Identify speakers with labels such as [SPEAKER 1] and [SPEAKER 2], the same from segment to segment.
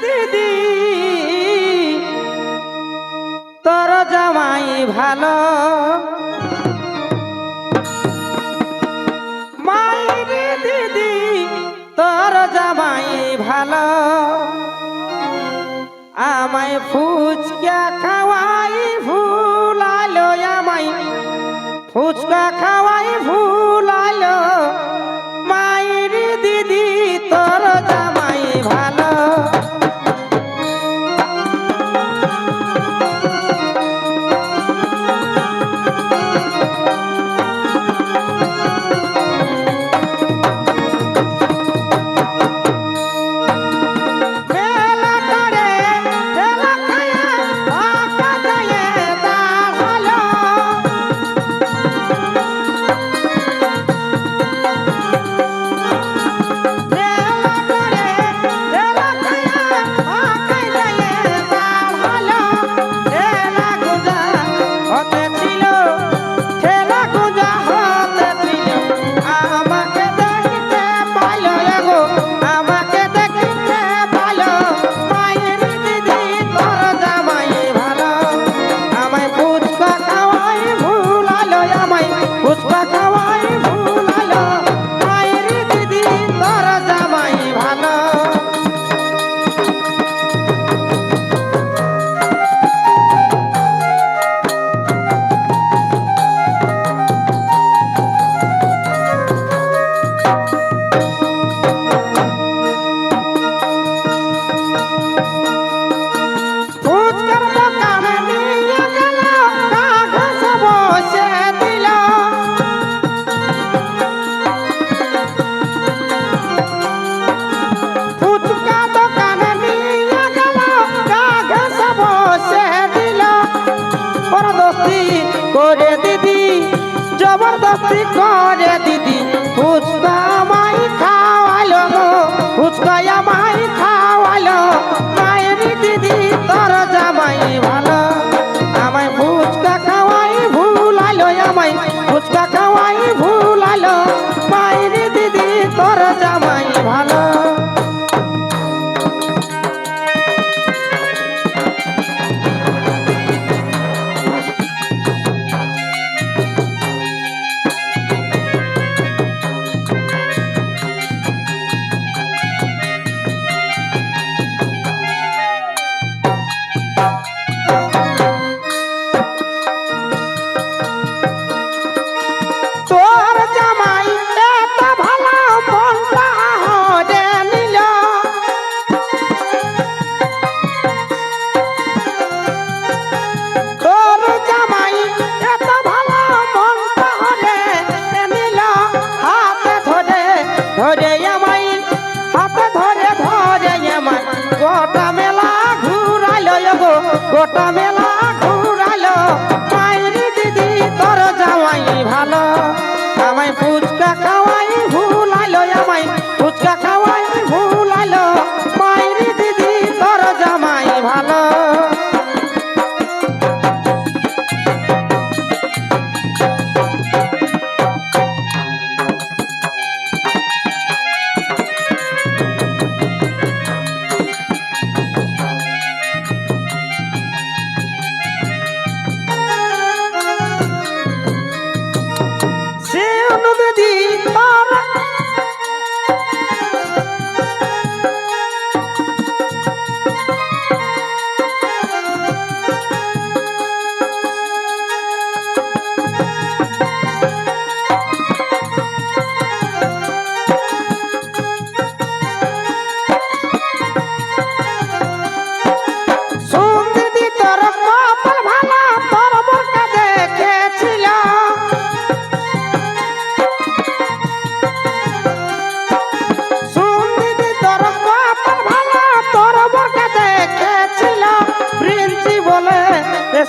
[SPEAKER 1] দিদি। তোর জামাই ভালো। মায়ের দিদি, তোর জামাই ভালো। আমায় ফুচকা খাওয়াই ভুলালো, আমায় ফুচকা খাওয়াই ভুলালো। করতে করে গোটা মেলা ঘুরাইল গো গোটা মেলা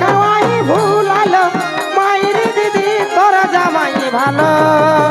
[SPEAKER 1] খাওয়াই ভুলালো। মায়ের দিদি তোরা জামাই ভালো।